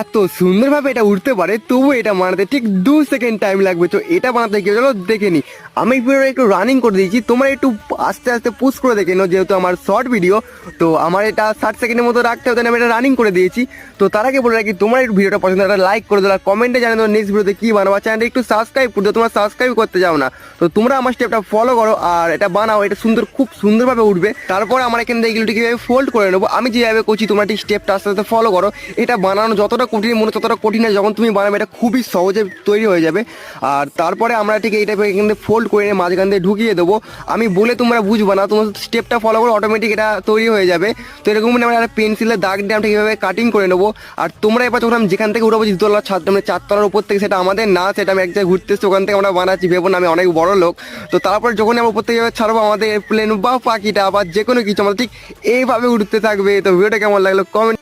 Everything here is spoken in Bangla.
এত সুন্দরভাবে এটা উঠতে পারে তবু এটা বানাতে ঠিক দু সেকেন্ড টাইম লাগবে। তো এটা বানাতে গিয়ে চলো, দেখে নি। আমি ভিডিওটা একটু রানিং করে দিয়েছি, তোমরা একটু আস্তে আস্তে পুশ করে দেখে নাও, যেহেতু আমার শর্ট ভিডিও তো আমার এটা ষাট সেকেন্ডের মতো রাখতে হতো আমি এটা রানিং করে দিয়েছি। তো তার আগে বলে রাখি, তোমরা একটু ভিডিওটা পছন্দ একটা লাইক করে দেওয়া কমেন্টে জানিয়ে দাও নেক্সট ভিডিওতে কী বানাবো। চ্যানেলটা একটু সাবস্ক্রাইব করে তোমরা সাবস্ক্রাইব করতে যাও না। তো তোমরা আমার স্টেপটা ফলো করো, আর এটা বানাও, এটা সুন্দর, খুব সুন্দরভাবে উঠবে তারপর আমার এখানে থেকে এগুলো কীভাবে ফোল্ড করে নেব, আমি যেভাবে করছি, তোমরা ঠিক স্টেপটা আস্তে আস্তে ফলো করো। এটা বানানো যতটা কঠিন, মনে ততটা কঠিন হয় যখন তুমি বানাবে, এটা খুবই সহজে তৈরি হয়ে যাবে। আর তারপরে আমরা ঠিক এইটা এখান থেকে ফোল্ড করে মাঝখান দিয়ে ঢুকিয়ে দেবো। আমি বলে তোমরা বুঝবে না তোমার স্টেপটা ফলো করে অটোমেটিক এটা তৈরি হয়ে যাবে। তো এরকম মানে আমরা একটা পেন্সিলের দাগ দিয়ে আমরা এইভাবে কাটিং করে নেব। আর তোমরা এবার যখন আমি যেখান থেকে উঠাবো দ্বিতলার ছাদ মানে চারতলার উপর থেকে, সেটা আমাদের না, সেটা আমি এক জায়গায় ঘুরতে এসেছি ওখান থেকে আমরা বানাচ্ছি, ভেবো না, আমি অনেক বড় লোক। তো তারপর যখন আমরা উপর থেকে ছাড়বো, আমাদের প্লেন বা পাখিটা বা যে কোনো কিছু আমাদের ঠিক এইভাবে উঠতে থাকবে। তো ভিডিওটা কেমন লাগল? কমেন্ট